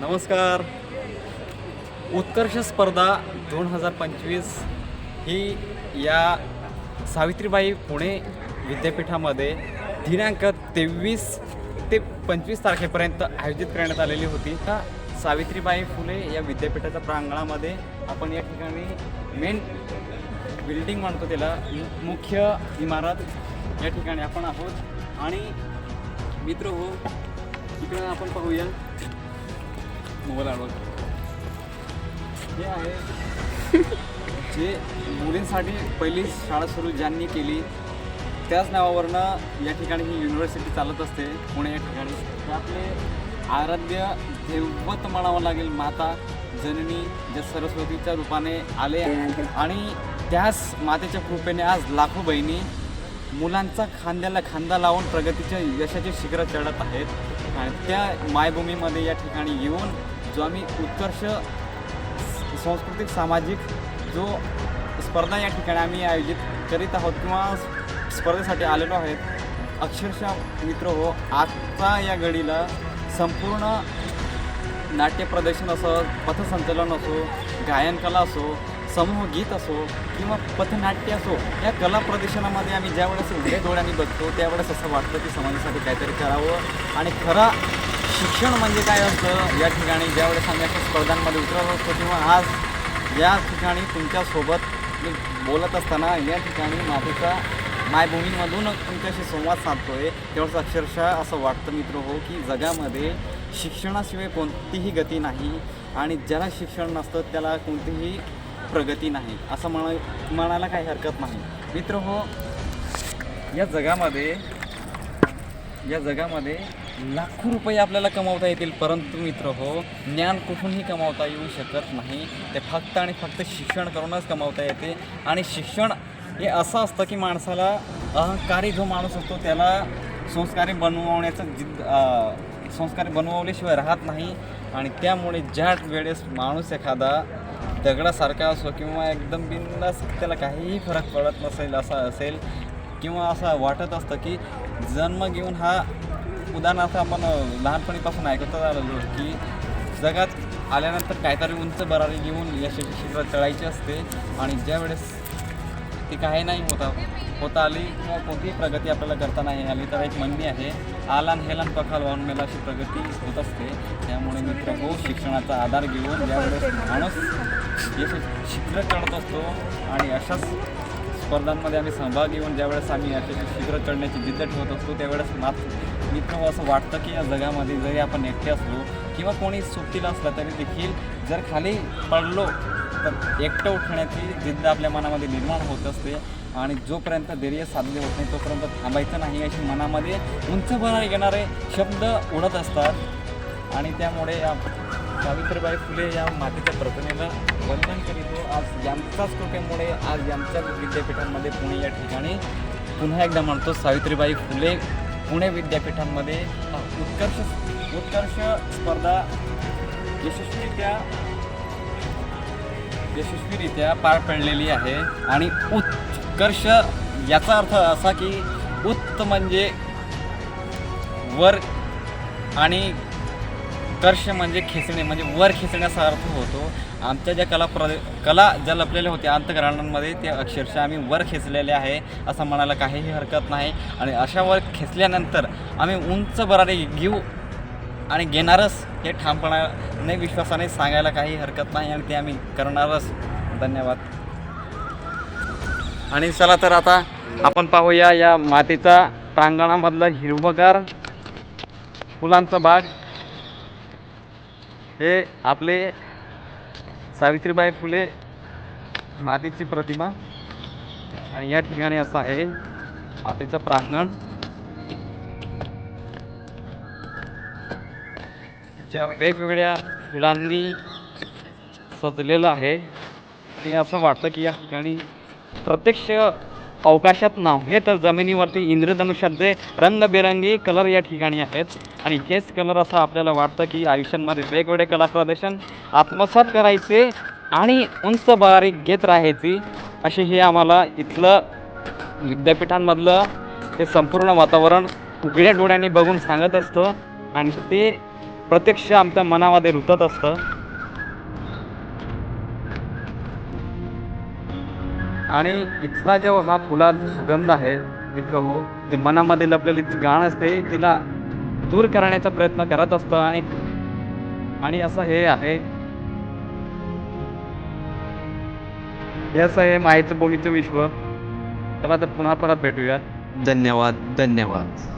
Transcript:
नमस्कार. उत्कर्ष स्पर्धा दोन हजार पंचवीस ही या सावित्रीबाई पुणे विद्यापीठामध्ये दिनांक तेवीस ते पंचवीस तारखेपर्यंत आयोजित करण्यात आलेली होती. का सावित्रीबाई फुले या विद्यापीठाच्या प्रांगणामध्ये आपण या ठिकाणी मेन बिल्डिंग म्हणतो त्याला मु- मुख्य इमारत या ठिकाणी आपण आहोत. आणि मित्र हो तिकडे आपण पाहूया. मोबाईल आडवा हे आहे जे मुलींसाठी पहिली शाळा सुरू ज्यांनी केली त्याच नावावरनं या ठिकाणी ही युनिव्हर्सिटी चालत असते पुणे या ठिकाणी. ते आपले आराध्य दैवत म्हणावं लागेल माता जननी जे सरस्वतीच्या रूपाने आले. आणि त्याच मातेच्या कृपेने आज लाखो बहिणी मुलांचा खांद्याला खांदा लावून प्रगतीच्या यशाचे शिखर चढत आहेत. आणि त्या मायभूमीमध्ये या ठिकाणी येऊन जो आम्ही उत्कर्ष सांस्कृतिक सामाजिक जो स्पर्धा या ठिकाणी आम्ही आयोजित करीत आहोत किंवा स्पर्धेसाठी आलेलो आहेत अक्षरशः मित्र हो आजचा या घडीला संपूर्ण नाट्य प्रदर्शन असो पथसंचलन असो गायनकला असो समूह गीत असो किंवा पथनाट्य असो या कला प्रदर्शनामध्ये आम्ही ज्यावेळेस उघड्या डोळ्यांनी बघतो त्यावेळेस असं वाटतं की समाजासाठी काहीतरी करावं. आणि खरा शिक्षण म्हणजे काय असतं? या ठिकाणी ज्यावेळेस आम्ही अशा स्पर्धांमध्ये उतरत असतो किंवा आज या ठिकाणी तुमच्यासोबत मी बोलत असताना या ठिकाणी मातीचा मायभूमीमधून तुमच्याशी संवाद साधतोय. त्यावेळेस अक्षरशः असं वाटतं मित्र हो की जगामध्ये शिक्षणाशिवाय कोणतीही गती नाही आणि ज्याला शिक्षण नसतं त्याला कोणतीही प्रगती नाही असं म्हणा म्हणायला काही हरकत नाही. मित्र हो या जगामध्ये या जगामध्ये लाखो रुपये आपल्याला कमावता येतील. परंतु मित्र हो ज्ञान कुठूनही कमावता येऊ शकत नाही. ते फक्त आणि फक्त शिक्षण करूनच कमावता येते. आणि शिक्षण हे असं असतं की माणसाला अहंकारी जो माणूस असतो त्याला संस्कारी बनवण्याचं जिद्द संस्कारी बनवल्याशिवाय राहत नाही. आणि त्यामुळे ज्या वेळेस माणूस एखादा दगडासारखा असो किंवा एकदम बिंदास त्याला काहीही फरक पडत नसेल असा असेल किंवा असं वाटत असतं की जन्म घेऊन हा उदाहरणार्थ आपण लहानपणीपासून ऐकतच आलेलो की जगात आल्यानंतर काहीतरी उंच बरारी घेऊन यशस्वी शिखर चढायची असते आणि ज्यावेळेस ती काही नाही होता होता आली किंवा कोणतीही प्रगती आपल्याला करता नाही आली तर एक म्हणणी आहे. आलान हेलान पखाल वाहून मेला अशी प्रगती होत असते. त्यामुळे मित्र हो शिक्षणाचा आधार घेऊन ज्यावेळेस माणूस यश शिखर चढत असतो आणि अशाच स्पर्धांमध्ये आम्ही सहभाग घेऊन ज्यावेळेस आम्ही असे शिखर चढण्याची जिद्द ठेवत असतो त्यावेळेस मात्र मित्र हो, असं वाटतं की या जगामध्ये जरी आपण एकटे असलो किंवा कोणी सुट्टीला असलं तरी देखील जर खाली पडलो तर एकटं उठण्याची जिद्द आपल्या मनामध्ये निर्माण होत असते आणि जोपर्यंत धैर्य साधले होत नाही तोपर्यंत थांबायचं नाही अशी मनामध्ये उंच येणारे घेणारे शब्द उडत असतात. आणि त्यामुळे या सावित्रीबाई फुले या मातीच्या प्रतिमेला वंदन करीतो. आज यांच्याच कृपेमुळे आज यांच्या विद्यापीठांमध्ये पुणे या ठिकाणी पुन्हा एकदा म्हणतो सावित्रीबाई फुले पुणे विद्यापीठांमध्ये उत्कर्ष उत्कर्ष स्पर्धा यशस्वीरित्या यशस्वीरित्या पार पडलेली आहे. आणि उत्कर्ष याचा अर्थ असा की उत्त म्हणजे वर आणि कर्ष म्हणजे खेचणे म्हणजे वर खेचण्याचा अर्थ होतो. आमच्या ज्या कला प्र कला ज्या लपलेल्या होत्या अंतकरणांमध्ये ते अक्षरशः आम्ही वर खेचलेले आहे असं म्हणायला काहीही हरकत नाही. आणि अशा वर खेचल्यानंतर आम्ही उंच बराडे घेऊ आणि घेणारच हे ठामपणाने विश्वासाने सांगायला काही हरकत नाही आणि ते आम्ही करणारच. धन्यवाद. आणि चला तर आता आपण पाहूया या मातीचा प्रांगणामधला हिरवगार फुलांचा बाग. हे आपले सावित्रीबाई फुले मातीची प्रतिमा. आणि या ठिकाणी असं आहे मातीचं प्रांगण. ज्या वेगवेगळ्या फुलांनी सजलेलं आहे. आणि असं वाटतं की या ठिकाणी प्रत्यक्ष अवकाशात नव्हे तर जमिनीवरती इंद्रधनुष्याचे रंगबेरंगी कलर या ठिकाणी आहेत. आणि हेच कलर असं आपल्याला वाटतं की आयुष्यामध्ये वेगवेगळे कला प्रदर्शन आत्मसात करायचे आणि उंच बारीक घेत राहायची अशी हे आम्हाला इथलं विद्यापीठांमधलं हे संपूर्ण वातावरण उघड्या डोळ्याने बघून सांगत असतं. आणि ते प्रत्यक्ष आमच्या मनामध्ये रुतत असतं. आणि इथला जो हा फुलाचा सुगंध आहे मित्र ते हो, मनामध्ये लपलेली गाण असते तिला दूर करण्याचा प्रयत्न करत असतं. आणि आणि असं हे आहे. हे असं हे माहीचं बोलीचं विश्व. चला तर पुन्हा परत भेटूया. धन्यवाद धन्यवाद.